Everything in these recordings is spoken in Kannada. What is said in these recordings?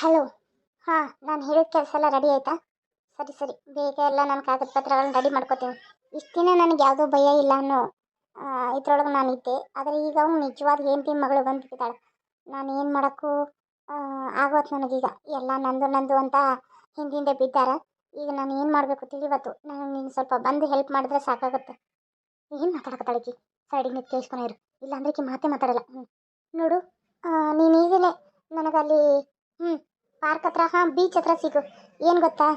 ಹಲೋ ಹಾಂ, ನಾನು ಹೇಳಿದ ಕೆಲಸ ಎಲ್ಲ ರೆಡಿ ಆಯಿತಾ? ಸರಿ ಸರಿ. ಬೇಗ ಎಲ್ಲ ನನ್ನ ಕಾಗದ ಪತ್ರಗಳನ್ನ ರೆಡಿ ಮಾಡ್ಕೋತೀನಿ. ಇಷ್ಟು ದಿನ ನನಗೆ ಯಾವುದೋ ಭಯ ಇಲ್ಲ ಅನ್ನೋ ಇದ್ರೊಳಗೆ ನಾನು ಇದ್ದೆ. ಆದರೆ ಈಗ ಅವ್ನು ನಿಜವಾದ ಹೆಂಡತಿ ಮಗಳು ಬಂದ್ಬಿಟ್ಟಿದ್ದಾಳೆ. ನಾನು ಏನು ಮಾಡೋಕ್ಕೂ ಆಗೋತು ನನಗೀಗ. ಎಲ್ಲ ನಂದು ನಂದು ಅಂತ ಹಿಂದಿಂದ ಬಿದ್ದಾರೆ. ಈಗ ನಾನು ಏನು ಮಾಡಬೇಕು ತಿಳಿವತ್ತು ನಾನು ನೀನು ಸ್ವಲ್ಪ ಬಂದು ಹೆಲ್ಪ್ ಮಾಡಿದ್ರೆ ಸಾಕಾಗುತ್ತೆ. ಏನು ಮಾತಾಡಕತ್ತಾಳಕಿ ಸೈಡಿಗೆ ನಿಂತು ಕೇಳಿಸ್ಕೊನ ಇರು. ಇಲ್ಲಾಂದ್ರೆ ಕಿ ಮಾತೇ ಮಾತಾಡಲ್ಲ. ಹ್ಞೂ ನೋಡು ನೀನು ಈಗಲೇ ನನಗಲ್ಲಿ ಹ್ಞೂ ಪಾರ್ಕ್ ಹತ್ರ ಹಾಂ ಬೀಚ್ ಹತ್ರ ಸಿಗು. ಏನು ಗೊತ್ತಾ?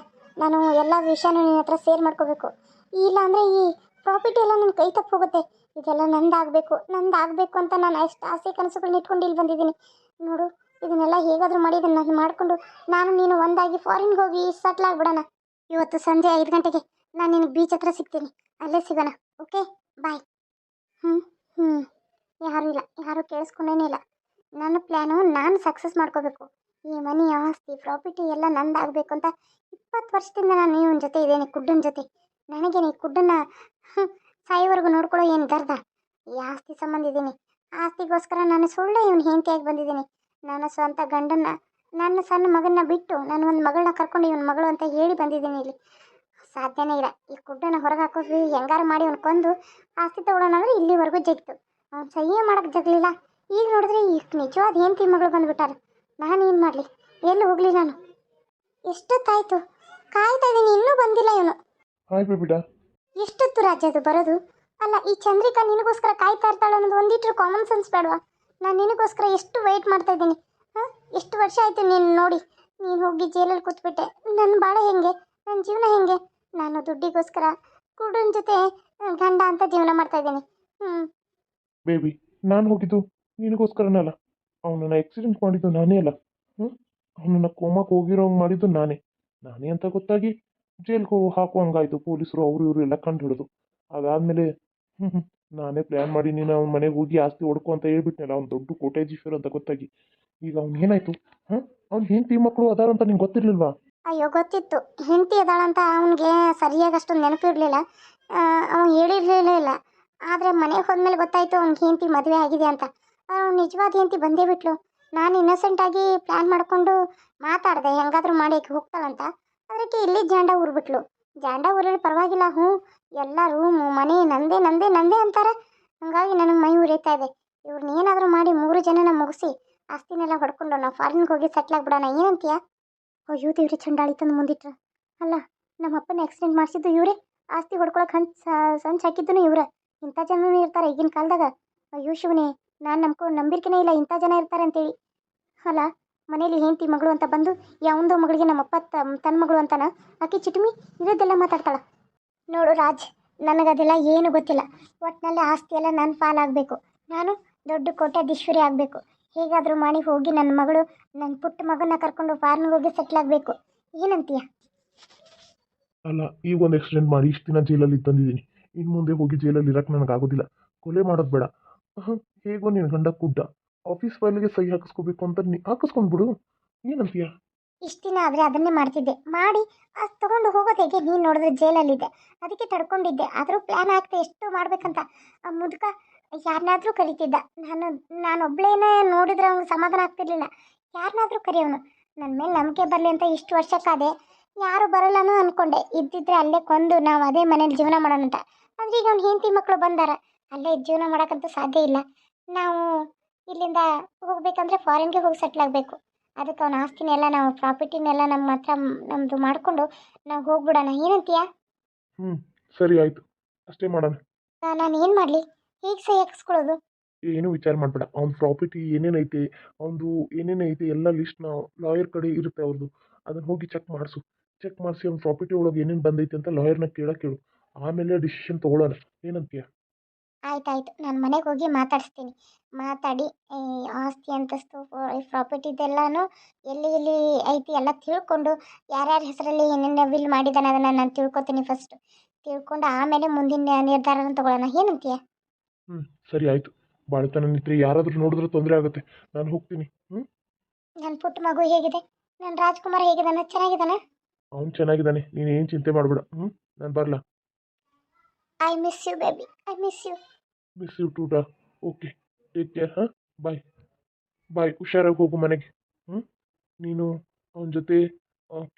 ನಾನು ಎಲ್ಲ ವಿಷಯನೂ ನಿನ್ನ ಹತ್ರ ಸೇರ್ ಮಾಡ್ಕೋಬೇಕು. ಇಲ್ಲ ಅಂದರೆ ಈ ಪ್ರಾಫಿಟ್ ಎಲ್ಲ ನನ್ನ ಕೈ ತಪ್ಪೋಗುತ್ತೆ ಇದೆಲ್ಲ ನಂದಾಗಬೇಕು ನಂದಾಗಬೇಕು ಅಂತ ನಾನು ಎಷ್ಟು ಆಸೆ ಕನಸುಗಳನ್ನ ಇಟ್ಕೊಂಡು ಇಲ್ಲಿ ಬಂದಿದ್ದೀನಿ. ನೋಡು, ಇದನ್ನೆಲ್ಲ ಹೇಗಾದರೂ ಮಾಡಿ ನಾನು ಮಾಡಿಕೊಂಡು ನಾನು ನೀನು ಒಂದಾಗಿ ಫಾರಿನ್ಗೆ ಹೋಗಿ ಸೆಟ್ಲ್ ಆಗಿಬಿಡೋಣ. ಇವತ್ತು ಸಂಜೆ ಐದು ಗಂಟೆಗೆ ನಾನು ನಿನಗೆ ಬೀಚ್ ಹತ್ರ ಸಿಗ್ತೀನಿ. ಅಲ್ಲೇ ಸಿಗೋಣ ಓಕೆ ಬಾಯ್ ಹ್ಞೂ ಹ್ಞೂ ಯಾರೂ ಇಲ್ಲ, ಯಾರೂ ಕೇಳಿಸ್ಕೊಂಡೇನೇ ಇಲ್ಲ. ನನ್ನ ಪ್ಲ್ಯಾನು ನಾನು ಸಕ್ಸಸ್ ಮಾಡ್ಕೋಬೇಕು. ಈ ಮನೆ ಆಸ್ತಿ ಪ್ರಾಪರ್ಟಿ ಎಲ್ಲ ನಂದಾಗಬೇಕು ಅಂತ ಇಪ್ಪತ್ತು ವರ್ಷದಿಂದ ನಾನು ಇವನ ಜೊತೆ ಇದ್ದೇನೆ, ಕುಡ್ಡನ ಜೊತೆ. ನನಗೇನೆ ಈ ಕುಡ್ಡನ್ನ ಸಾಯಿವರೆಗೂ ನೋಡ್ಕೊಳ್ಳೋ ಏನು ಗರ್ದ? ಈ ಆಸ್ತಿ ಸಂಬಂಧ ಇದ್ದೀನಿ. ಆಸ್ತಿಗೋಸ್ಕರ ನಾನು ಸುಳ್ಳು ಇವನು ಹೆಂಡತಿಯಾಗಿ ಬಂದಿದ್ದೀನಿ. ನನ್ನ ಸ್ವಂತ ಗಂಡನ್ನ, ನನ್ನ ಸಣ್ಣ ಮಗನ್ನ ಬಿಟ್ಟು ನಾನು ಒಂದು ಮಗಳನ್ನ ಕರ್ಕೊಂಡು ಇವನ ಮಗಳು ಅಂತ ಹೇಳಿ ಬಂದಿದ್ದೀನಿ ಇಲ್ಲಿ. ಸಾಧ್ಯನೇ ಇಲ್ಲ. ಈ ಕುಡ್ಡನ್ನ ಹೊರಗೆ ಹಾಕೋದ್ವಿ ಹೆಂಗಾರು ಮಾಡಿ ಅವ್ನು ಕೊಂದು ಆಸ್ತಿ ತಗೊಳೋಣ ಅಂದ್ರೆ ಇಲ್ಲಿವರೆಗೂ ಜಗ್ತು. ಅವ್ನು ಸಹಿಯೇ ಮಾಡೋಕ್ಕೆ ಜಗ್ಲಿಲ್ಲ. ಈಗ ನೋಡಿದ್ರೆ ಈಗ ನಿಜವಾದ ಹೆಂಡತಿ ಮಗಳು ಬಂದ್ಬಿಟ್ಟಾರೆ. ನಾನು ಏನು ಮಾಡಲಿ? ಎಲ್ಲೂ ಹೋಗಲಿ ನಾನು? ಎಷ್ಟೊತ್ತಾಯ್ತು? ಕಾಯ್ತಾ ಇದ್ದೀನಿ ಇನ್ನೂ ಬಂದಿಲ್ಲ ಇವನು. ಹಾಯ್ ಬೇಬಿಡ ಎಷ್ಟೊತ್ತು ರಾಜ ಅದು ಬರೋದು? ಅಲ್ಲ ಈ ಚಂದ್ರಿಕಾ ನಿನಗೋಸ್ಕರ ಕಾಯ್ತಾ ಇರ್ತಾಳೆ ಅನ್ನೋದು ಒಂದಿಟ್ರು ಕಾಮನ್ ಸೆನ್ಸ್ ಬೇಡವಾ? ನಾನು ನಿನಗೋಸ್ಕರ ಎಷ್ಟು ವೆಯ್ಟ್ ಮಾಡ್ತಾ ಇದ್ದೀನಿ ಹಾಂ? ಎಷ್ಟು ವರ್ಷ ಆಯಿತು ನೀನು ನೋಡಿ? ನೀನು ಹೋಗಿ ಜೈಲಲ್ಲಿ ಕೂತ್ಬಿಟ್ಟೆ. ನನ್ನ ಬಾಳೆ ಹೆಂಗೆ? ನನ್ನ ಜೀವನ ಹೆಂಗೆ? ನಾನು ದುಡ್ಡಿಗೋಸ್ಕರ ಕುಡುನ್ ಜೊತೆ ಗಂಡ ಅಂತ ಜೀವನ ಮಾಡ್ತಾ ಇದ್ದೀನಿ. ಹ್ಞೂ ಬೇಬಿ ನಾನು ಹೋಗಿದ್ದು ನಿನಗೋಸ್ಕರನಲ್ಲ. ಅವನನ್ನ ಆಕ್ಸಿಡೆಂಟ್ ಮಾಡಿದ್ದು ನಾನೇ ಅಲ್ಲ. ಹ್ಞೂ ಅವನನ್ನ ಕೋಮಕ್ಕೆ ಹೋಗಿರೋ ಹಂಗೆ ಮಾಡಿದ್ದು ನಾನೇ. ನಾನೇ ಅಂತ ಗೊತ್ತಾಗಿ ಜೈಲ್ಗೆ ಹಾಕುವಂಗಾಯ್ತು. ಪೊಲೀಸರು, ಅವರು, ಇವರು ಎಲ್ಲ ಕಂಡು ಹಿಡಿದು. ಅದಾದಮೇಲೆ ಹ್ಞೂ ನಾನೇ ಪ್ಲ್ಯಾನ್ ಮಾಡಿ ನೀನು ಅವ್ನ ಮನೆಗೆ ಹೋಗಿ ಆಸ್ತಿ ಹೊಡ್ಕೊ ಅಂತ ಹೇಳ್ಬಿಟ್ನಲ್ಲ. ಅವ್ನು ದೊಡ್ಡ ಕೋಟೇಜೀಶ್ವರ್ ಅಂತ ಗೊತ್ತಾಗಿ. ಈಗ ಅವ್ನು ಏನಾಯ್ತು? ಹಾಂ ಅವ್ನು ಹೆಂಡತಿ ಮಕ್ಕಳು ಅದಾರಂತ ನಿಂಗೆ ಗೊತ್ತಿರ್ಲಿಲ್ವಾ? ಅಯ್ಯೋ, ಗೊತ್ತಿತ್ತು. ಹೆಂಡತಿ ಅದಾಳಂತ ಅವನಿಗೆ ಸರಿಯಾಗಿ ಅಷ್ಟೊಂದು ನೆನಪಿರಲಿಲ್ಲ ಅವನು ಹೇಳಿರಲಿಲ್ಲ ಇಲ್ಲ. ಆದರೆ ಮನೆಗೆ ಹೋದ್ಮೇಲೆ ಗೊತ್ತಾಯಿತು ಅವ್ನಿಗೆ ಹೆಂಡತಿ ಮದುವೆ ಆಗಿದೆ ಅಂತ. ನಿಜವಾದ ಅಂತ ಬಂದೇ ಬಿಟ್ಲು. ನಾನು ಇನ್ನಸೆಂಟಾಗಿ ಪ್ಲ್ಯಾನ್ ಮಾಡಿಕೊಂಡು ಮಾತಾಡಿದೆ, ಹೆಂಗಾದರೂ ಮಾಡಿ ಹೋಗ್ತಾಳಂತ. ಅದಕ್ಕೆ ಇಲ್ಲಿ ಜಾಂಡ ಊರ್ಬಿಟ್ಲು. ಜಾಂಡ ಊರಲ್ಲಿ ಪರವಾಗಿಲ್ಲ, ಹ್ಞೂ, ಎಲ್ಲ ರೂಮು, ಮನೆ, ನಂದೇ ನಂದೇ ನಂದೇ ಅಂತಾರೆ. ಹಾಗಾಗಿ ನನಗೆ ಮೈ ಉರಿತಾ ಇದೆ. ಇವ್ರನ್ನ ಏನಾದರೂ ಮಾಡಿ ಮೂರು ಜನನ ಮುಗಿಸಿ ಆಸ್ತಿನೆಲ್ಲ ಹೊಡ್ಕೊಂಡು ನಾವು ಫಾರಿನ್ಗೆ ಹೋಗಿ ಸೆಟ್ಲ್ ಆಗ್ಬಿಡೋಣ, ಏನಂತೀಯ? ಅಯ್ಯೋ, ದೇವ್ರಿ ಚಂಡಾಳಿ ತಂದು ಮುಂದಿಟ್ರ. ಅಲ್ಲ ನಮ್ಮ ಅಪ್ಪನ ಆಕ್ಸಿಡೆಂಟ್ ಮಾಡಿಸಿದ್ದು ಇವರೇ. ಆಸ್ತಿ ಹೊಡ್ಕೊಳಕ್ಕೆ ಹಂಚ್ ಸಂಚ್ ಹಾಕಿದ್ದು ಇವ್ರ. ಇಂಥ ಜನನೂ ಇರ್ತಾರೆ ಈಗಿನ ಕಾಲದಾಗ. ಅಯ್ಯೋ, ಶಿವನೇ. ನಾನು ನಂಬ್ಕೊಂಡು ನಂಬಿರ್ಕೆನೇ ಇಲ್ಲ, ಇಂಥ ಜನ ಇರ್ತಾರೆ ಅಂತೇಳಿ. ಅಲ್ಲ, ಮನೇಲಿ ಹೆಂಡತಿ ಮಗಳು ಅಂತ ಬಂದು ಯಾವಂದೋ ಮಗಳಿಗೆ ನಮ್ಮಪ್ಪ ತನ್ನ ಮಗಳು ಅಂತಾನ, ಆಕೆ ಚಿಟುಮಿ ಇರೋದೆಲ್ಲ ಮಾತಾಡ್ತಾಳ. ನೋಡು ರಾಜ್, ನನಗದೆಲ್ಲ ಏನು ಗೊತ್ತಿಲ್ಲ. ಒಟ್ಟಿನಲ್ಲಿ ಆಸ್ತಿ ಎಲ್ಲ ನನ್ನ ಪಾಲಾಗಬೇಕು. ನಾನು ದೊಡ್ಡ ಕೋಟ್ಯಾಧೀಶ್ವರಿ ಆಗಬೇಕು. ಹೇಗಾದರೂ ಮಾಡಿ ಹೋಗಿ ನನ್ನ ಮಗಳು ನನ್ನ ಪುಟ್ಟ ಮಗನ ಕರ್ಕೊಂಡು ಫಾರ್ನಿಗೆ ಹೋಗಿ ಸೆಟ್ಲ್ ಆಗಬೇಕು. ಏನಂತೀಯ? ಅಲ್ಲ, ಈಗ ಒಂದು ಆಕ್ಸಿಡೆಂಟ್ ಮಾಡಿ ಇಷ್ಟು ದಿನ ಜೈಲಲ್ಲಿ ತಂದಿದ್ದೀನಿ. ಇನ್ನು ಮುಂದೆ ಹೋಗಿ ಜೈಲಲ್ಲಿ ಇರಕ್ಕೆ ನನಗೆ ಆಗೋದಿಲ್ಲ. ಕೊಲೆ ಮಾಡೋದು ಬೇಡ. ಹೇಗೋ ನಿನ್ನ ಗಂಡ ಕುಡ್ಡ ಆಫೀಸ್ ಫೈಲ್ಗೆ ಸಹಿ ಹಾಕಿಸ್ಕೋಬೇಕು ಅಂತ ನೀ ಹಾಕಿಸ್ಕೊಂಡ್ಬಿಡು. ಏನಂತೀಯ? ಇಷ್ಟು ದಿನ ಆದರೆ ಅದನ್ನೇ ಮಾಡ್ತಿದ್ದೆ. ಮಾಡಿ ಅದು ತೊಗೊಂಡು ಹೋಗೋದು ಹೇಗೆ ನೀನು ನೋಡಿದ್ರೆ ಜೈಲಲ್ಲಿದ್ದೆ. ಅದಕ್ಕೆ ತಡ್ಕೊಂಡಿದ್ದೆ. ಆದರೂ ಪ್ಲ್ಯಾನ್ ಆಗ್ತಾ ಎಷ್ಟು ಮಾಡಬೇಕಂತ. ಆ, ಮುದುಕ ಯಾರನ್ನಾದ್ರೂ ಕರಿತಿದ್ದ. ನಾನು, ನಾನೊಬ್ಳೇನೇ ನೋಡಿದ್ರೆ ಅವ್ನಿಗೆ ಸಮಾಧಾನ ಆಗ್ತಿರ್ಲಿಲ್ಲ. ಯಾರನ್ನಾದ್ರೂ ಕರಿಯವನು. ನನ್ನ ಮೇಲೆ ನಂಬಿಕೆ ಬರಲಿ ಅಂತ ಇಷ್ಟು ವರ್ಷಕ್ಕಾದೆ ಯಾರು ಬರಲ್ಲನೂ ಅಂದ್ಕೊಂಡೆ ಇದ್ದಿದ್ರೆ ಅಲ್ಲೇ ಕೊಂದು ನಾವು ಅದೇ ಮನೇಲಿ ಜೀವನ ಮಾಡೋಣ ಅಂತ ಆದರೆ ಈಗ ಅವ್ನು ಹೆಂಡತಿ ಮಕ್ಕಳು ಬಂದಾರ. ಅಲ್ಲೇ ಜೀವನ ಮಾಡೋಕ್ಕಂತೂ ಸಾಧ್ಯ ಇಲ್ಲ. ನಾವು ಇಲ್ಲಿಂದ ಹೋಗ್ಬೇಕಂದ್ರೆ ಫಾರಿನ್ಗೆ ಹೋಗಿ ಸೆಟ್ಲ್ ಆಗಬೇಕು. ಅದಕ್ಕೆ ಅವನ ಆಸ್ತಿನೆಲ್ಲ ನಾವು ಪ್ರಾಪರ್ಟಿನೆಲ್ಲ ನಮ್ಮ ಹತ್ರ ನಮ್ಮದು ಮಾಡಿಕೊಂಡು ನಾವು ಹೋಗ್ಬಿಡೋಣ. ಏನಂತೀಯ? ಹ್ಞೂ ಸರಿ ಆಯಿತು. ಅಷ್ಟೇ ಮಾಡೋಣ. ನಾನು ಏನು ಮಾಡಲಿ? ಹೇಗೆ ಸಹಿ ಹಾಕಿಸ್ಕೊಳ್ಳೋದು? ಏನು ವಿಚಾರ ಮಾಡಬೇಡ. ಅವ್ನ ಪ್ರಾಪರ್ಟಿ ಏನೇನೈತೆ ಅವನದು ಏನೇನೈತೆ ಎಲ್ಲ ಲಿಸ್ಟ್ನ ಲಾಯರ್ ಕಡೆ ಇರುತ್ತೆ ಅವ್ರದ್ದು ಅದನ್ನು ಹೋಗಿ ಚೆಕ್ ಮಾಡಿಸು. ಚೆಕ್ ಮಾಡಿಸಿ ಅವ್ನ ಪ್ರಾಪರ್ಟಿ ಒಳಗೆ ಏನೇನು ಬಂದೈತೆ ಅಂತ ಲಾಯರ್ನ ಕೇಳಕ್ಕೆ ಕೇಳು. ಆಮೇಲೆ ಡಿಸಿಷನ್ ತೊಗೊಳ್ಳೋಣ ಏನಂತೀಯ? ಆಯ್ತಾಯ್ತು ನಾನು ಮನೆಗೆ ಹೋಗಿ ಮಾತಾಡಿಸ್ತೀನಿ. ಮಾತಾಡಿ ಈ ಆಸ್ತಿ ಅಂತಸ್ತು ಪ್ರಾಪರ್ಟಿದೆಲ್ಲನೂ ಎಲ್ಲಿ ಎಲ್ಲಿ ಐತಿ ಎಲ್ಲ ತಿಳ್ಕೊಂಡು ಯಾರ್ಯಾರ ಹೆಸರಲ್ಲಿ ಏನೇನು ವಿಲ್ ಮಾಡಿದ್ದಾನೆ ಅದನ್ನು ನಾನು ತಿಳ್ಕೊತೀನಿ ಫಸ್ಟ್ ತಿಳ್ಕೊಂಡು ಆಮೇಲೆ ಮುಂದಿನ ನಿರ್ಧಾರನ ತಗೊಳ್ಳೋಣ ಏನಂತೀಯ? ಹ್ಞೂ ಸರಿ ಆಯಿತು. ಬಾಳ್ತನ ನಿತ್ರಿ ಯಾರಾದರೂ ನೋಡಿದ್ರೆ ತೊಂದರೆ ಆಗುತ್ತೆ. ನಾನು ಹೋಗ್ತೀನಿ ಹ್ಞೂ ನನ್ನ ಪುಟ್ಟ ಮಗು ಹೇಗಿದೆ? ನನ್ನ ರಾಜ್ಕುಮಾರ್ ಹೇಗಿದ್ದಾನೆ? ಚೆನ್ನಾಗಿದ್ದಾನೆ? ಅವನು ಚೆನ್ನಾಗಿದ್ದಾನೆ. ನೀನು ಏನು ಚಿಂತೆ ಮಾಡಬೇಡ ಹ್ಞೂ ನಾನು ಬರಲಾ? I miss you baby I miss you miss you ಟೂಟ okay take care ಹಾಂ ಬಾಯ್ ಬಾಯ್ ಹುಷಾರಾಗಿ ಹೋಗು ಮನೆಗೆ. ಹ್ಞೂ ನೀನು ಅವನ ಜೊತೆ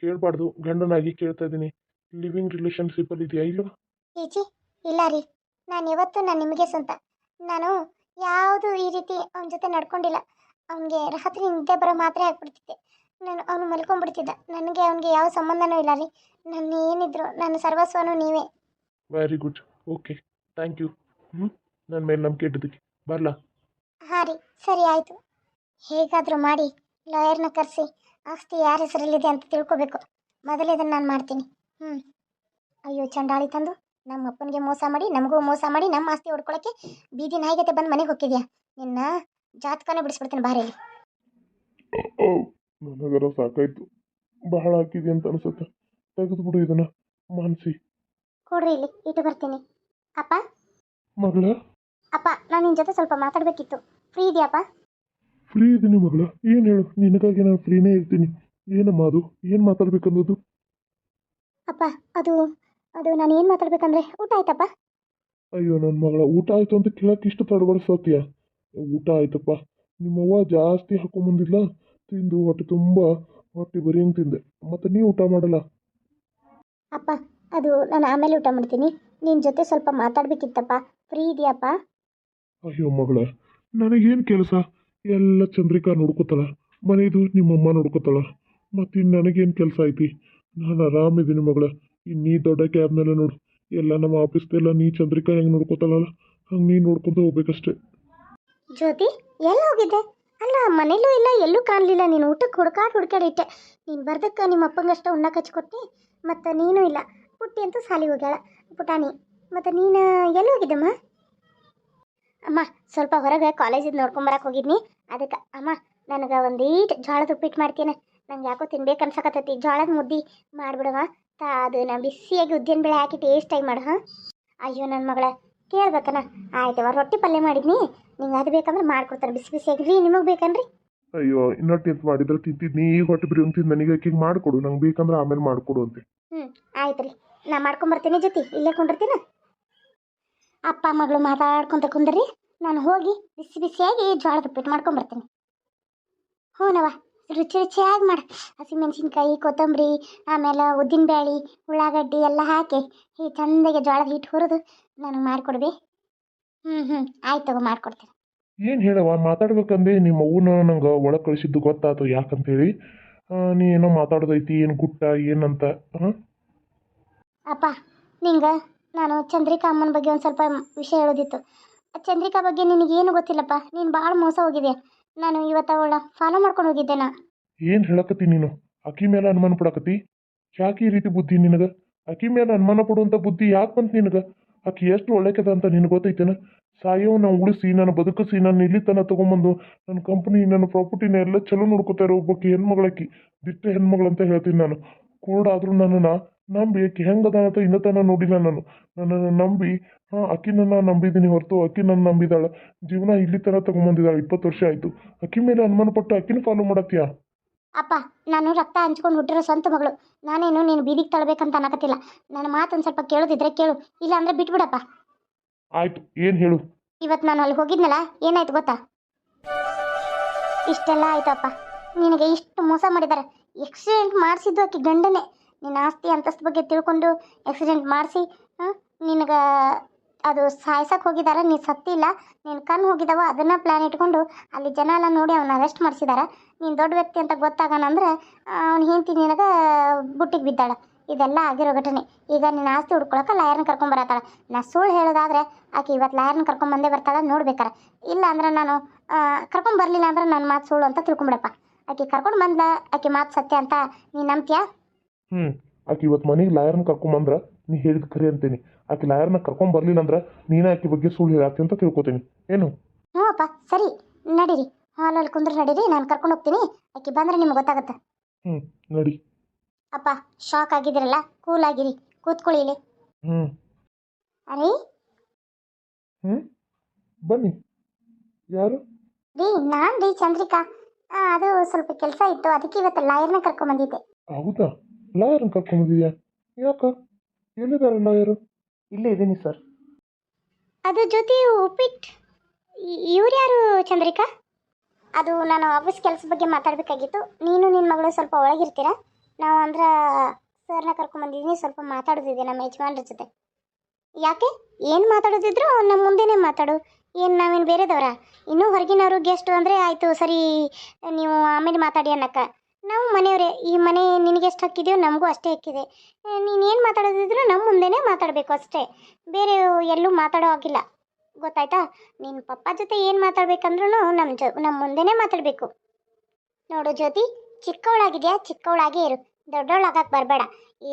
ಕೇಳಬಾರ್ದು. ಗಂಡನಾಗಿ ಕೇಳ್ತಾ ಇದ್ದೀನಿ. ಲಿವಿಂಗ್ ರಿಲೇಷನ್ಶಿಪ್ಪಲ್ಲಿ ಇದೆಯಾ ಇಲ್ವಾ? ಈಚಿ ಇಲ್ಲ ರೀ. ನಾನು ಯಾವತ್ತೂ ನಾನು ನಿಮಗೆ ಸ್ವಂತ. ನಾನು ಯಾವುದು ಈ ರೀತಿ ಅವನ ಜೊತೆ ನಡ್ಕೊಂಡಿಲ್ಲ. ಅವನಿಗೆ ರಾತ್ರಿ ನಿದ್ದೆ ಬರೋ ಮಾತ್ರೆ ಹಾಕ್ಬಿಡ್ತಿದ್ದೆ ನಾನು ಅವನು ಮಲ್ಕೊಂಡ್ಬಿಡ್ತಿದ್ದ ನನಗೆ ಅವನಿಗೆ ಯಾವ ಸಂಬಂಧನೂ ಇಲ್ಲ ರೀ. ನನ್ನ ಏನಿದ್ರು ನನ್ನ ಸರ್ವಸ್ವನೂ ನೀವೇ. Very good okay thank you ಹ್ಞೂ ನನ್ನ ಮೇಲೆ ನಂಬಿಕೆ ಇಟ್ಟಿದ್ದಕ್ಕೆ. ಬರಲಾ? ಹಾಂ ರೀ ಸರಿ ಆಯಿತು. ಹೇಗಾದರೂ ಮಾಡಿ ಲಾಯರ್ನ ಕರೆಸಿ ಆಸ್ತಿ ಯಾರ ಹೆಸರಲ್ಲಿದೆ ಅಂತ ತಿಳ್ಕೊಬೇಕು. ಮೊದಲು ಇದನ್ನು ನಾನು ಮಾಡ್ತೀನಿ. ಹ್ಞೂ ಅಯ್ಯೋ ಚಂಡಾಳಿ ತಂದು ನಮ್ಮ ಅಪ್ಪನಿಗೆ ಮೋಸ ಮಾಡಿ ನಮಗೂ ಮೋಸ ಮಾಡಿ ನಮ್ಮ ಆಸ್ತಿ ಹೊಡ್ಕೊಳಕ್ಕೆ ಬೀದಿ ನಾಯಿಗತೆ ಬಂದು ಮನೆಗೆ ಹೋಗಿದ್ಯಾ? ನಿನ್ನ ಜಾತಕನೇ ಬಿಡಿಸ್ಬಿಡ್ತೀನಿ ಬಾರೇಲಿ ಓ ನನಗರ ಸಾಕಾಯ್ತು. ಬಹಳ ಹಾಕಿದೆ ಅಂತ ಅನ್ಸುತ್ತೆ. ತೆಗೆದುಬಿಡು ಇದನ್ನ ಮಾನಸಿ. ಕೊಡ್ರಿ ಇಲ್ಲಿ ಇಟ್ಟು ಬರ್ತೀನಿ. ಅಪ್ಪ? ಮಗಳ? ಅಪ್ಪ ನಾನು ನಿನ್ನ ಜೊತೆ ಸ್ವಲ್ಪ ಮಾತಾಡಬೇಕಿತ್ತು. ಫ್ರೀ ಇದೆಯಪ್ಪ ಫ್ರೀ ಇದ್ದೀನಿ ಮಗಳ. ಏನು ಹೇಳು? ನಿನಗಾಗಿ ನಾನು ಫ್ರೀನೇ ಇರ್ತೀನಿ. ಏನಮ್ಮ ಅದು? ಏನು ಮಾತಾಡ್ಬೇಕನ್ನೋದು? ಅಪ್ಪ ಅದು ಅದು ನಾನು ಏನು ಮಾತಾಡ್ಬೇಕಂದ್ರೆ ಊಟ ಆಯ್ತಪ್ಪ? ಅಯ್ಯೋ ನನ್ನ ಮಗಳ ಊಟ ಆಯ್ತು ಅಂತ ಕೇಳಕ್ಕೆ ಇಷ್ಟು ಸತ್ಯ. ಊಟ ಆಯ್ತಪ್ಪ. ನಿಮ್ಮವ್ವ ಜಾಸ್ತಿ ಹಾಕೊಂಬಂದಿಲ್ಲ ತಿಂದು ಹೊಟ್ಟೆ ತುಂಬ ಹೊಟ್ಟೆ ಬರಿಯಂಗೆ ತಿಂದೆ. ಮತ್ತೆ ನೀವು ಊಟ ಮಾಡಲ್ಲ? ಅಪ್ಪ ಅದು ನಾನು ಆಮೇಲೆ ಊಟ ಮಾಡ್ತೀನಿ. ನಿನ್ನ ಜೊತೆ ಸ್ವಲ್ಪ ಮಾತಾಡಬೇಕಿತ್ತಪ್ಪ. ಫ್ರೀ ಇದೆಯಪ್ಪ ಅಯ್ಯೋ ಮಗಳ, ನನಗೇನು ಕೆಲಸ? ಎಲ್ಲ ಚಂದ್ರಿಕಾ ನೋಡ್ಕೋತಾಳ ಮನೆಯದು ನಿಮ್ಮಮ್ಮ ನೋಡ್ಕೋತಾಳ. ಮತ್ತು ಇನ್ನು ನನಗೇನು ಕೆಲಸ ಐತಿ? ನಾನು ಆರಾಮಿದ್ದೀನಿ ಮಗಳ ಇನ್ನು ನೀ ದೊಡ್ಡ ಆದ್ಮೇಲೆ ನೋಡು. ಎಲ್ಲ ನಮ್ಮ ಆಫೀಸ್ದೆಲ್ಲ ನೀ ಚಂದ್ರಿಕಾ ಹೆಂಗೆ ನೋಡ್ಕೋತಾಳಲ್ಲ, ಹಂಗೆ ನೀ ನೋಡ್ಕೊಂತ ಹೋಗ್ಬೇಕಷ್ಟೇ. ಜ್ಯೋತಿ ಎಲ್ಲ ಹೋಗಿದ್ದೆ? ಅಲ್ಲ, ಮನೇಲೂ ಇಲ್ಲ, ಎಲ್ಲೂ ಕಾಣಲಿಲ್ಲ. ನೀನು ಊಟಕ್ಕೆ ಹುಡ್ಕಾಡ್ ಇಟ್ಟೆ. ನೀನು ಬರ್ದಕ್ಕೆ ನಿಮ್ಮ ಅಪ್ಪಂಗಷ್ಟ ಉಣ್ಣಕ್ಕೆ ಹಚ್ಕೊಟ್ಟಿ ಮತ್ತು ನೀನು ಇಲ್ಲ. ಪುಟ್ಟಿ ಅಂತೂ ಸಾಲಿಗೆ ಹೋಗ್ಯಾಳ. ಪುಟಾಣಿ, ಮತ್ತು ನೀನು ಎಲ್ಲಿ ಹೋಗಿದ್ದಮ್ಮ? ಅಮ್ಮ ಸ್ವಲ್ಪ ಹೊರಗೆ ಕಾಲೇಜಿದ್ದು ನೋಡ್ಕೊಂಬರಕ್ಕೆ ಹೋಗಿದ್ನಿ. ಅದಕ್ಕೆ ಅಮ್ಮ ನನಗೆ ಒಂದೀಟ್ ಜೋಳದ ಉಪ್ಪಿಟ್ಟು ಮಾಡ್ತೀನಿ. ನಂಗೆ ಯಾಕೋ ತಿನ್ಬೇಕು ಅನ್ಸಕತ್ತೈತಿ. ಜೋಳದ ಮುದ್ದೆ ಮಾಡಿಬಿಡವ. ತಾ ಅದು ನಾ ಬಿಸಿಯಾಗಿ ಉದ್ದಿನ ಬೇಳೆ ಹಾಕಿ ಟೇಸ್ಟಾಗಿ ಮಾಡು ಹಾಂ? ಅಯ್ಯೋ ನನ್ನ ಮಗಳ ಕೇಳ್ಬೇಕನ? ಆಯ್ತವ ರೊಟ್ಟಿ ಪಲ್ಯ ಮಾಡಿದ್ನಿ. ನಿಂಗೆ ಅದು ಬೇಕಂದ್ರೆ ಮಾಡ್ಕೊಡ್ತಾರೆ ಬಿಸಿ ಬಿಸಿಯಾಗಿ. ರೀ ನಿಮಗೆ ಬೇಕನ್ರಿ? ಅಯ್ಯೋ ಇನ್ನೊಟ್ಟು ಎತ್ತು ಮಾಡಿದ್ರೆ ತಿಂತಿದ್ನಿ. ಈಗ ಹೊಟ್ಟೆ ಬಿರಿ ತಿಂದು ನನಗೆ ಆಕಿಗೆ ಮಾಡಿಕೊಡು? ನಂಗೆ ಬೇಕಂದ್ರೆ ಆಮೇಲೆ ಮಾಡಿಕೊಡು ಅಂತೆ. ಹ್ಞೂ ಆಯ್ತು ರೀ. ನಾ ಮಾಡ್ಕೊಂಬರ್ತೀನಿ ಜೊತೆ. ಇಲ್ಲೇ ಕುಂಡಿರ್ತೀನಿ? ಅಪ್ಪ ಮಗಳು ಮಾತಾಡ್ಕೊಂತ ಕುಂದ್ರಿ. ನಾನು ಹೋಗಿ ಬಿಸಿ ಬಿಸಿಯಾಗಿ ಜೋಳದ ಉಪ್ಪಿಟ್ಟು ಮಾಡ್ಕೊಂಬರ್ತೀನಿ. ಹ್ಞೂನವ ರುಚಿ ರುಚಿಯಾಗಿ ಮಾಡಿ. ಹಸಿಮೆಣಸಿನ್ಕಾಯಿ ಕೊತ್ತಂಬರಿ ಆಮೇಲೆ ಉದ್ದಿನಬೇಳೆ ಉಳ್ಳಾಗಡ್ಡಿ ಎಲ್ಲ ಹಾಕಿ ಈ ಚಂದಾಗಿ ಜೋಳದ ಹಿಟ್ಟು ಹುರಿದು ನನಗೆ ಮಾಡಿಕೊಡ್ಬಿ. ಹ್ಞೂ ಹ್ಞೂ ಆಯ್ತು ತಗೋ ಮಾಡ್ಕೊಡ್ತೀನಿ. ಏನು ಹೇಳವ ಮಾತಾಡ್ಬೇಕಂದ್ರೆ ನಿಮ್ಮ ಅವ್ವನ ನಂಗೆ ಒಳಗೆ ಕಳಿಸಿದ್ದು ಗೊತ್ತಾಯ್ತು ಯಾಕಂತೇಳಿ. ಹೇಳಿ ನೀ ಏನೋ ಮಾತಾಡೋದೈತಿ ಏನು ಗುಟ್ಟ ಏನಂತ ಹಾಂ? ಅಪ್ಪ ನಿಂಗೆ ನಾನು ಚಂದ್ರಿಕಾ ಅಮ್ಮನ ಬಗ್ಗೆ ಒಂದು ಸ್ವಲ್ಪ ವಿಷಯ ಹೇಳೋದಿತ್ತು. ಚಂದ್ರಿಕಾ ಬಗ್ಗೆ ನಿನಗೇನು ಗೊತ್ತಿಲ್ಲಪ್ಪ? ನೀನು ಭಾಳ ಮೋಸ ಹೋಗಿದೆ ನಾನು ಇವತ್ತು ಅವಳ ಫಾಲೋ ಮಾಡ್ಕೊಂಡು ಹೋಗಿದ್ದೆ ನಾ. ಏನು ಹೇಳಕತ್ತಿ ನೀನು? ಅಕ್ಕಿ ಮೇಲೆ ಅನುಮಾನ ಪಡಕತ್ತಿ? ಯಾಕೆ ಈ ರೀತಿ ಬುದ್ಧಿ ನಿನಗೆ? ಅಕ್ಕಿ ಮೇಲೆ ಅನುಮಾನ ಪಡುವಂಥ ಬುದ್ಧಿ ಯಾಕೆ ಬಂತು ನಿನಗೆ? ಆಕೆ ಎಷ್ಟು ಒಳ್ಳೆಕದ ಅಂತ ನಿನಗೆ ಗೊತ್ತೈತೇನ? ಸಾಯೋ ನಾನು ಉಳಿಸಿ, ನಾನು ಬದುಕಿಸಿ, ನಾನು ಇಲ್ಲಿ ತನ ತೊಗೊಂಬಂದು ನನ್ನ ಕಂಪ್ನಿ ನನ್ನ ಪ್ರಾಪರ್ಟಿನ ಎಲ್ಲ ಚಲೋ ನೋಡ್ಕೋತಾ ಒಬ್ಬಕ್ಕೆ ಒಬ್ಬಾಕಿ ಹೆಣ್ಮಗಳಕ್ಕಿ ದಿಟ್ಟ ಹೆಣ್ಮಗಳಂತ ಹೇಳ್ತೀನಿ ನಾನು. ಕುರುಡಾದ್ರೂ ನನ್ನನ್ನು ನಂಬಿ ಆಕಿ ಹೆಂಗದ ಅಂತ ಇನ್ನೂ ತನ ನೋಡಿಲ್ಲ ನಾನು. ನನ್ನನ್ನು ನಂಬಿ ಹಾಂ ಅಕ್ಕಿ ನನ್ನ ನಂಬಿದ್ದೀನಿ ಹೊರತು ಅಕ್ಕಿ ನನ್ನ ನಂಬಿದಾಳ. ಜೀವನ ಇಲ್ಲಿ ತನ ಬಂದಿದಾಳ ಇಪ್ಪತ್ತು ವರ್ಷ ಆಯಿತು. ಅಕ್ಕಿ ಮೇಲೆ ಅನುಮಾನ ಪಟ್ಟು ಅಕ್ಕಿನ ಫಾಲೋ ಮಾಡತ್ತೀಯಾ ಅಪ್ಪ ನಾನು ರಕ್ತ ಹಂಚ್ಕೊಂಡು ಹುಟ್ಟಿರೋ ಸ್ವಂತ ಮಗಳು. ನಾನೇನು ನೀನು ಬೀದಿಗೆ ತಳ್ಬೇಕಂತ ಅನ್ನಕತ್ತಿಲ್ಲ. ನನ್ನ ಮಾತನ್ನು ಸ್ವಲ್ಪ ಕೇಳೋದಿದ್ರೆ ಕೇಳು. ಇಲ್ಲ ಅಂದರೆ ಬಿಟ್ಬಿಡಪ್ಪ. ಆಯ್ತು ಏನು ಹೇಳು? ಇವತ್ತು ನಾನು ಅಲ್ಲಿ ಹೋಗಿದ್ನಲ್ಲ ಏನಾಯ್ತು ಗೊತ್ತಾ? ಇಷ್ಟೆಲ್ಲ ಆಯ್ತಪ್ಪ. ನಿನಗೆ ಇಷ್ಟು ಮೋಸ ಮಾಡಿದ್ದಾರೆ ಎಕ್ಸಿಡೆಂಟ್ ಮಾಡಿಸಿದ್ದು ಆಕೆ ಗಂಡನೇ. ನಿನ್ನ ಆಸ್ತಿ ಅಂತಸ್ತು ಬಗ್ಗೆ ತಿಳ್ಕೊಂಡು ಆಕ್ಸಿಡೆಂಟ್ ಮಾಡಿಸಿ ನಿನಗೆ ಅದು ಸಾಯ್ಸಕ್ಕೆ ಹೋಗಿದ್ದಾರೆ ನೀನು ಸತ್ತಿಲ್ಲ ನಿನ್ನ ಕಣ್ಣು ಹೋಗಿದ್ದಾವ ಅದನ್ನು ಪ್ಲ್ಯಾನ್ ಇಟ್ಕೊಂಡು ಅಲ್ಲಿ ಜನ ಎಲ್ಲ ನೋಡಿ ಅವನ್ನ ಅರೆಸ್ಟ್ ಮಾಡಿಸಿದಾರೆ. ನೀನು ದೊಡ್ಡ ವ್ಯಕ್ತಿ ಅಂತ ಗೊತ್ತಾಗನಂದ್ರೆ ಅವ್ನು ಹೆಂಡತಿ ನಿನಗೆ ಬುಟ್ಟಿಗೆ ಬಿದ್ದಾಳ. ಇದೆಲ್ಲ ಆಗಿರೋ ಘಟನೆ. ಈಗ ನಿನ್ನ ಆಸ್ತಿ ಹುಡ್ಕೊಳಕ್ಕೆ ಲಾಯರ್ನ ಕರ್ಕೊಂಬರತ್ತಾಳೆ ನಾ ಸುಳ್ಳು ಹೇಳೋದಾದ್ರೆ, ಆಕೆ ಇವತ್ತು ಲಾಯರ್ನ ಕರ್ಕೊಂಬಂದೇ ಬರ್ತಾಳೆ ನೋಡ್ಬೇಕಾರೆ. ಇಲ್ಲ ಅಂದ್ರೆ ನಾನು ಕರ್ಕೊಂಡ್ ಬರಲಿಲ್ಲ ಅಂದ್ರೆ ನನ್ನ ಮಾತು ಸುಳ್ಳು ಅಂತ ತಿಳ್ಕೊಂಬಿಡಪ್ಪ. ಆಕೆ ಕರ್ಕೊಂಡು ಬಂದ್ಲ, ಆಕೆ ಮಾತು ಸತ್ಯ ಅಂತ ನೀನು ನಂಬ್ತೀಯಾ? ಹ್ಞೂ ಆಕೆ ಇವತ್ತು ಮನೆಗೆ ಲಾಯರ್ನ ಕರ್ಕೊಂಬಂದ್ರೆ ನೀ ಹೇಳಿದ ಖರೆ ಅಂತೀನಿ. ಆಕೆ ಲಾಯರ್ನ ಕರ್ಕೊಂಡ್ ಬರ್ಲಿಲ್ಲ ಅಂದ್ರೆ ನೀನೇ ಆಕೆ ಬಗ್ಗೆ ಸುಳ್ಳು ಹೇಳಾತಿ ಅಂತ ತಿಳ್ಕೊತೀನಿ. ಏನು? ಹ್ಞೂ ಅಪ್ಪ ಸರಿ. ನಡೀರಿ. ಹಾಲಲ್ಲಿ ಕುಂದ್ರೆ ನಡೀರಿ ನಾನು ಕರ್ಕೊಂಡು ಹೋಗ್ತೀನಿ. ಆಕೆ ಬಂದ್ರೆ ನಿಮ್ಗೆ ಗೊತ್ತಾಗುತ್ತೆ. ಹ್ಞೂ ನಡಿ. ಅಪ್ಪ ಶಾಕ್ ಆಗಿದ್ದೀರಲ್ಲ ಕೂಲ್ ಆಗಿರಿ. ಕೂತ್ಕೊಳ್ಳಿ ಇಲ್ಲಿ. ಹ್ಞೂ ಅರೇ? ಹ್ಞೂ ಬನ್ನಿ. ಯಾರು? ರೀ ನಾನು ರೀ ಚಂದ್ರಿಕಾ. ಆ, ಅದು ಸ್ವಲ್ಪ ಕೆಲಸ ಇತ್ತು ಅದಕ್ಕೆ ಇವತ್ತು ಲಾಯರ್ನ ಕರ್ಕೊಂಬಂದಿದ್ದೆ ಹೌದಾ? ಲಾಯರ್ನ ಕರ್ಕೊಂಬಂದಿದ್ಯಾ? ಯಾಕ? ಎಲ್ಲಿದ್ದಾರೆ ಲಾಯರು ಇಲ್ಲೇ ಇದ್ದೀನಿ ಸರ್. ಅದು ಜೊತೆ ಉಪ್ಪಿಟ್ಟು ಇವ್ರು ಯಾರು ಚಂದ್ರಿಕಾ? ಅದು ನಾನು ಆಫೀಸ್ ಕೆಲಸ ಬಗ್ಗೆ ಮಾತಾಡಬೇಕಾಗಿತ್ತು. ನೀನು ನಿನ್ನ ಮಗಳು ಸ್ವಲ್ಪ ಒಳಗಿರ್ತೀರಾ? ನಾವು ಅಂದ್ರೆ ಸರ್ನ ಕರ್ಕೊಂಬಂದಿದ್ದೀನಿ ಸ್ವಲ್ಪ ಮಾತಾಡೋದಿದೆ ನಮ್ಮ ಯಜಮಾನ್ರ ಜೊತೆ. ಯಾಕೆ? ಏನು ಮಾತಾಡೋದಿದ್ರು ನಮ್ಮ ಮುಂದೆನೇ ಮಾತಾಡು. ಏನು ನಾವೇನು ಬೇರೆದವರ? ಇನ್ನೂ ಹೊರಗಿನವರು ಗೆಸ್ಟು ಅಂದರೆ ಆಯಿತು ಸರಿ ನೀವು ಆಮೇಲೆ ಮಾತಾಡಿ ಅನ್ನಕ್ಕ. ನಾವು ಮನೆಯವರೇ, ಈ ಮನೆ ನಿನಗೆ ಎಷ್ಟು ಹಕ್ಕಿದೆಯೋ ನಮಗೂ ಅಷ್ಟೇ ಹಕ್ಕಿದೆ ನೀನು ಏನು ಮಾತಾಡೋದಿದ್ರು ನಮ್ಮ ಮುಂದೆನೇ ಮಾತಾಡಬೇಕು ಅಷ್ಟೇ. ಬೇರೆ ಎಲ್ಲೂ ಮಾತಾಡೋ ಹಾಗಿಲ್ಲ. ಗೊತ್ತಾಯ್ತಾ? ನಿನ್ನ ಪಪ್ಪ ಜೊತೆ ಏನು ಮಾತಾಡ್ಬೇಕಂದ್ರೂ ನಮ್ಮ ಜೊ ನಮ್ಮ ಮುಂದೆನೇ ಮಾತಾಡಬೇಕು. ನೋಡು ಜ್ಯೋತಿ, ಚಿಕ್ಕವಳಾಗಿದೆಯಾ? ಚಿಕ್ಕವಳಾಗೇ ಇರು. ದೊಡ್ಡವಳಾಗಕ್ಕೆ ಬರಬೇಡ.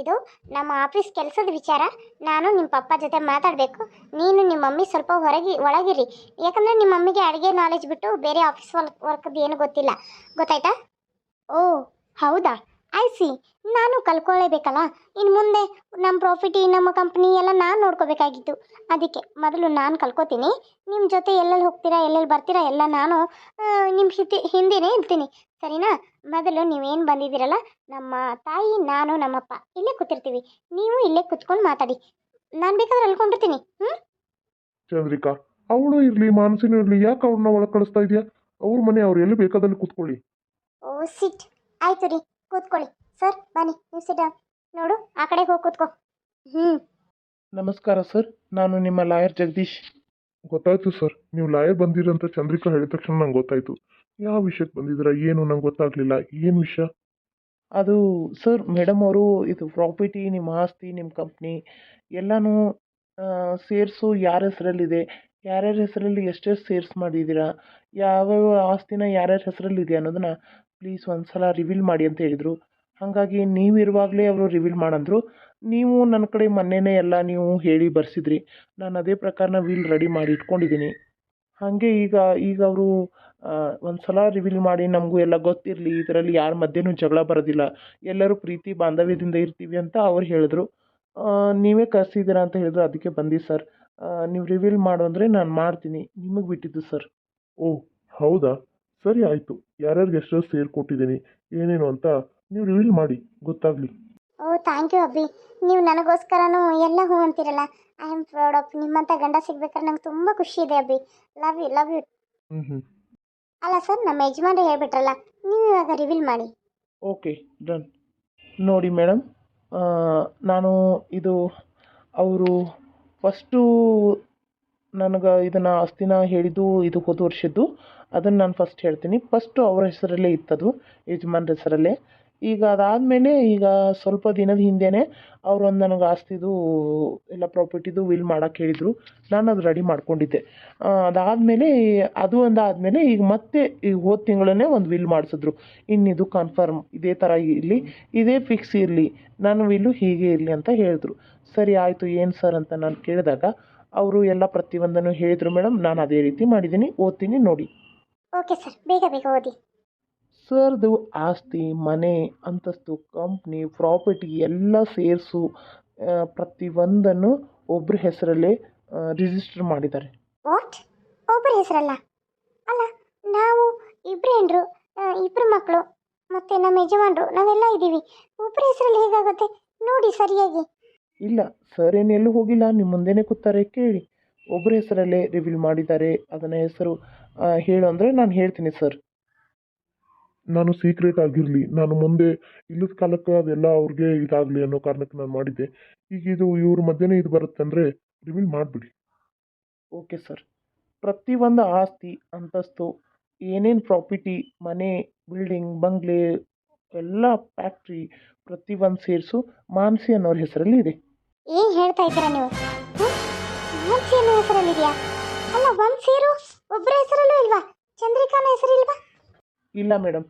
ಇದು ನಮ್ಮ ಆಫೀಸ್ ಕೆಲಸದ ವಿಚಾರ. ನಾನು ನಿಮ್ಮ ಪಪ್ಪ ಜೊತೆ ಮಾತಾಡಬೇಕು. ನೀನು ನಿಮ್ಮ ಮಮ್ಮಿ ಸ್ವಲ್ಪ ಹೊರಗೆ, ಒಳಗಿರಿ. ಯಾಕಂದರೆ ನಿಮ್ಮ ಮಮ್ಮಿಗೆ ಅಡುಗೆ ನಾಲೆಜ್ ಬಿಟ್ಟು ಬೇರೆ ಆಫೀಸ್ ವರ್ಕ್ ವರ್ಕದ್ದು ಏನು ಗೊತ್ತಿಲ್ಲ. ಗೊತ್ತಾಯ್ತಾ? ಓ, ಹೌದಾ? ಐ ಸಿ ನಾನು ಕಲ್ಕೊಳ್ಳೇಬೇಕಲ್ಲ ಇನ್ನು ಮುಂದೆ ನಮ್ಮ ಪ್ರಾಫಿಟಿ ನಮ್ಮ ಕಂಪ್ನಿ ಎಲ್ಲ ನಾನು ನೋಡ್ಕೋಬೇಕಾಗಿತ್ತು. ಅದಕ್ಕೆ ಮೊದಲು ನಾನು ಕಲ್ಕೋತೀನಿ ನಿಮ್ಮ ಜೊತೆ ಎಲ್ಲೆಲ್ಲಿ ಹೋಗ್ತೀರಾ, ಎಲ್ಲೆಲ್ಲಿ ಬರ್ತೀರಾ, ಎಲ್ಲ ನಾನು ನಿಮ್ಮ ಹಿಂದೆ ಹಿಂದಿನೇ ಇರ್ತೀನಿ. ಸರಿನಾ? ಮೊದಲು ನೀವೇನು ಬಂದಿದ್ದೀರಲ್ಲ, ನಮ್ಮ ತಾಯಿ, ನಾನು, ನಮ್ಮಪ್ಪ, ಇಲ್ಲೇ ಕೂತಿರ್ತೀವಿ. ನೀವು ಇಲ್ಲೇ ಕೂತ್ಕೊಂಡು ಮಾತಾಡಿ. ನಾನು ಬೇಕಾದ್ರೆ ಅಲ್ಕೊಂಡಿರ್ತೀನಿ ಹ್ಞೂ ಚಂದ್ರಿಕಾ, ಅವಳು ಇರಲಿ, ಮಾನಸಿನೂ ಇರಲಿ, ಯಾಕೆ ಅವ್ರನ್ನ ಒಳಗೆ ಕಳಿಸ್ತಾ ಇದೆಯಾ? ಅವ್ರ ಮನೆ ಅವ್ರು ಎಲ್ಲಿ ಬೇಕಾದಲ್ಲಿ ಕೂತ್ಕೊಳ್ಳಿ. ಸಿಟ್. ಆಯ್ತು ರೀ ಕೂತ್ಕೊಳ್ಳಿ. ಸರ್ ಬನ್ನಿ ನೀವು ಸಿಟ್ ನೋಡು ಆ ಕಡೆ ಹೋಗಿ ಕೂತ್ಕೋ. ಹ್ಞೂ ನಮಸ್ಕಾರ ಸರ್ ನಾನು ನಿಮ್ಮ ಲಾಯರ್ ಜಗದೀಶ್. ಗೊತ್ತಾಯ್ತು ಸರ್ ನೀವು ಲಾಯರ್ ಬಂದಿರಂತ ಚಂದ್ರಿಕಾ ಹೇಳಿದ ತಕ್ಷಣ ನಂಗೆ ಗೊತ್ತಾಯ್ತು. ಯಾವ ವಿಷಯಕ್ಕೆ ಬಂದಿದ್ದೀರಾ ಏನು ನಂಗೆ ಗೊತ್ತಾಗ್ಲಿಲ್ಲ ಏನು ವಿಷಯ? ಅದು ಸರ್ ಮೇಡಮ್ ಅವರು ಇದು ಪ್ರಾಪರ್ಟಿ ನಿಮ್ಮ ಆಸ್ತಿ ನಿಮ್ಮ ಕಂಪ್ನಿ ಎಲ್ಲನೂ ಸೇರಿಸು ಯಾರ ಹೆಸರಲ್ಲಿದೆ ಯಾರ್ಯಾರ ಹೆಸರಲ್ಲಿ ಎಷ್ಟೆಷ್ಟು ಸೇರ್ಸ್ ಮಾಡಿದ್ದೀರಾ ಯಾವ್ಯಾವ ಆಸ್ತಿನ ಯಾರ್ಯಾರ ಹೆಸರಲ್ಲಿದೆ ಅನ್ನೋದನ್ನ ಪ್ಲೀಸ್ ಒಂದು ಸಲ ರಿವೀಲ್ ಮಾಡಿ ಅಂತ ಹೇಳಿದರು. ಹಾಗಾಗಿ ನೀವು ಇರುವಾಗಲೇ ಅವರು ರಿವೀಲ್ ಮಾಡಂದರು. ನೀವು ನನ್ನ ಕಡೆ ಮೊನ್ನೆನೇ ಎಲ್ಲ ನೀವು ಹೇಳಿ ಬರ್ಸಿದ್ರಿ. ನಾನು ಅದೇ ಪ್ರಕಾರನ ವೀಲ್ ರೆಡಿ ಮಾಡಿ ಇಟ್ಕೊಂಡಿದ್ದೀನಿ. ಹಾಗೆ ಈಗ ಈಗ ಅವರು ಒಂದು ಸಲ ರಿವೀಲ್ ಮಾಡಿ ನಮಗೂ ಎಲ್ಲ ಗೊತ್ತಿರಲಿ, ಇದರಲ್ಲಿ ಯಾರ ಮಧ್ಯೆನೂ ಜಗಳ ಬರೋದಿಲ್ಲ. ಎಲ್ಲರೂ ಪ್ರೀತಿ ಬಾಂಧವ್ಯದಿಂದ ಇರ್ತೀವಿ ಅಂತ ಅವ್ರು ಹೇಳಿದ್ರು. ನೀವೇ ಕರೆಸಿದ್ದೀರಾ ಅಂತ ಹೇಳಿದ್ರು. ಅದಕ್ಕೆ ಬಂದಿ ಸರ್. ನೀವು ರಿವೀಲ್ ಮಾಡು ಅಂದರೆ ನಾನು ಮಾಡ್ತೀನಿ. ನಿಮಗೆ ಬಿಟ್ಟಿದ್ದು ಸರ್. ಓಹ್ ಹೌದಾ? ಸರಿ ಆಯಿತು ಯಾರ್ಯಾರಿಗೆ ಎಷ್ಟೋ ಸೇರ್ ಕೊಟ್ಟಿದ್ದೀನಿ ಏನೇನು ಅಂತ ನೀವು ರಿವೀಲ್ ಮಾಡಿ ಗೊತ್ತಾಗಲಿ. ಓ ಥ್ಯಾಂಕ್ ಯು ಅಬ್ಬಿ ನೀವು ನನಗೋಸ್ಕರನೂ ಎಲ್ಲ ಹೂ ಅಂತೀರಲ್ಲ ಐ ಆಮ್ ಪ್ರೌಡ್ ಆಫ್ ನಿಮ್ಮಂಥ ಗಂಡ ಸಿಗ್ಬೇಕಾದ್ರೆ ನಂಗೆ ತುಂಬ ಖುಷಿ ಇದೆ Abbi love you love you ಹ್ಞೂ ಹ್ಞೂ ಅಲ್ಲ ಸರ್ ನಮ್ಮ ಯಜಮಾನ್ರು ಹೇಳ್ಬಿಟ್ರಲ್ಲ ನೀವು ಇವಾಗ ರಿವೀಲ್ ಮಾಡಿ. ಓಕೆ ಡನ್ ನೋಡಿ ಮೇಡಮ್ ನಾನು ಇದು ಅವರು ಫಸ್ಟು ನನಗೆ ಇದನ್ನು ಆಸ್ತಿನ ಹೇಳಿದ್ದು ಇದು ಹೋದ ವರ್ಷದ್ದು. ಅದನ್ನು ನಾನು ಫಸ್ಟ್ ಹೇಳ್ತೀನಿ. ಫಸ್ಟು ಅವರ ಹೆಸರಲ್ಲೇ ಇತ್ತದು, ಯಜಮಾನ್ರ ಹೆಸರಲ್ಲೇ. ಈಗ ಅದಾದಮೇಲೆ ಈಗ ಸ್ವಲ್ಪ ದಿನದ ಹಿಂದೆಯೇ ಅವರೊಂದು ನನಗೆ ಆಸ್ತಿದು, ಎಲ್ಲ ಪ್ರಾಪರ್ಟಿದು ವಿಲ್ ಮಾಡೋಕ್ಕೆ ಹೇಳಿದರು. ನಾನು ಅದು ರೆಡಿ ಮಾಡ್ಕೊಂಡಿದ್ದೆ. ಅದಾದಮೇಲೆ ಅದು ಒಂದು ಆದಮೇಲೆ ಈಗ ಮತ್ತೆ ಈಗ ಹೋದ ತಿಂಗಳೇ ಒಂದು ವಿಲ್ ಮಾಡಿಸಿದ್ರು. ಇನ್ನಿದು ಕನ್ಫರ್ಮ್ ಇದೇ ಥರ ಇರಲಿ, ಇದೇ ಫಿಕ್ಸ್ ಇರಲಿ. ನನ್ನ ವಿಲ್ಲು ಹೀಗೆ ಇರಲಿ ಅಂತ ಹೇಳಿದ್ರು. ಸರಿ ಆಯಿತು, ಏನು ಸರ್ ಅಂತ ನಾನು ಕೇಳಿದಾಗ, ಅವರು ಎಲ್ಲ ಪ್ರತಿಯೊಂದನ್ನು ಹೇಳಿದರು ಮೇಡಮ್ ನಾನು ಅದೇ ರೀತಿ ಮಾಡಿದ್ದೀನಿ. ಓದ್ತೀನಿ ನೋಡಿ. ಓಕೆ ಸರ್ ಬೇಗ ಬೇಗ ಓದಿ. ಸರ್ದು ಆಸ್ತಿ ಮನೆ ಅಂತಸ್ತು ಕಂಪ್ನಿ ಪ್ರಾಪರ್ಟಿ ಎಲ್ಲ ಸೇರಿಸು ಪ್ರತಿಯೊಂದನ್ನು ಒಬ್ಬರ ಹೆಸರಲ್ಲೇ ರಿಜಿಸ್ಟರ್ ಮಾಡಿದ್ದಾರೆ. ವಾಟ್ ಒಬ್ಬರ ಹೆಸರಲ್ಲ? ಅಲ್ಲ ನಾವು ಇಬ್ಬರು ಹೆಂಡ್ರು ಇಬ್ಬರು ಮಕ್ಕಳು ಮತ್ತು ನಮ್ಮ ಯಜಮಾನ್ರು ನಾವೆಲ್ಲ ಇದ್ದೀವಿ. ಒಬ್ಬರ ಹೆಸರಲ್ಲಿ ಹೇಗಾಗುತ್ತೆ? ನೋಡಿ ಸರಿಯಾಗಿ. ಇಲ್ಲ ಸರ್ ಏನು ಎಲ್ಲೂ ಹೋಗಿಲ್ಲ ನಿಮ್ಮ ಮುಂದೆನೇ ಕೂತಾರೆ ಕೇಳಿ. ಒಬ್ಬರ ಹೆಸರಲ್ಲೇ ರಿವೀಲ್ ಮಾಡಿದ್ದಾರೆ ಅದನ್ನ ಹೆಸರು ಹೇಳು ಅಂದರೆ ನಾನು ಹೇಳ್ತೀನಿ ಸರ್ ನಾನು ಸೀಕ್ರೆಟ್ ಆಗಿರಲಿ ನಾನು ಮುಂದೆ ಇಲ್ಲದ ಕಾಲಕ್ಕೆ ಅದೆಲ್ಲ ಅವ್ರಿಗೆ ಇದಾಗಲಿ ಅನ್ನೋ ಕಾರಣಕ್ಕೆ ನಾನು ಮಾಡಿದ್ದೆ. ಈಗ ಇದು ಇವ್ರ ಮಧ್ಯೆನೇ ಇದು ಬರುತ್ತೆ ಅಂದರೆ ರಿವೀಲ್ ಮಾಡಿಬಿಡಿ. ಓಕೆ ಸರ್ ಪ್ರತಿಯೊಂದು ಆಸ್ತಿ ಅಂತಸ್ತು ಏನೇನು ಪ್ರಾಪರ್ಟಿ ಮನೆ ಬಿಲ್ಡಿಂಗ್ ಬಂಗ್ಲೆ ಎಲ್ಲ ಫ್ಯಾಕ್ಟ್ರಿ ಪ್ರತಿಯೊಂದು ಸೇರಿಸು ಮಾನಸಿ ಅನ್ನೋರ ಹೆಸರಲ್ಲಿ ಇದೆ. ಏನು ಹೇಳ್ತಾ ಇದ್ದೀರಾ ನೀವು? ಮಾನಸಿ ಅನ್ನೋ ಹೆಸರಲ್ಲಿದೆಯಾ? ಅಲ್ಲ ವಂಶಿಯರು ಒಬ್ಬರ ಹೆಸರಲ್ಲೂ ಇಲ್ವಾ? ಚಂದ್ರಿಕಾನ ಹೆಸರಿಲ್ವಾ? ಇಲ್ಲ ಮೇಡಮ್.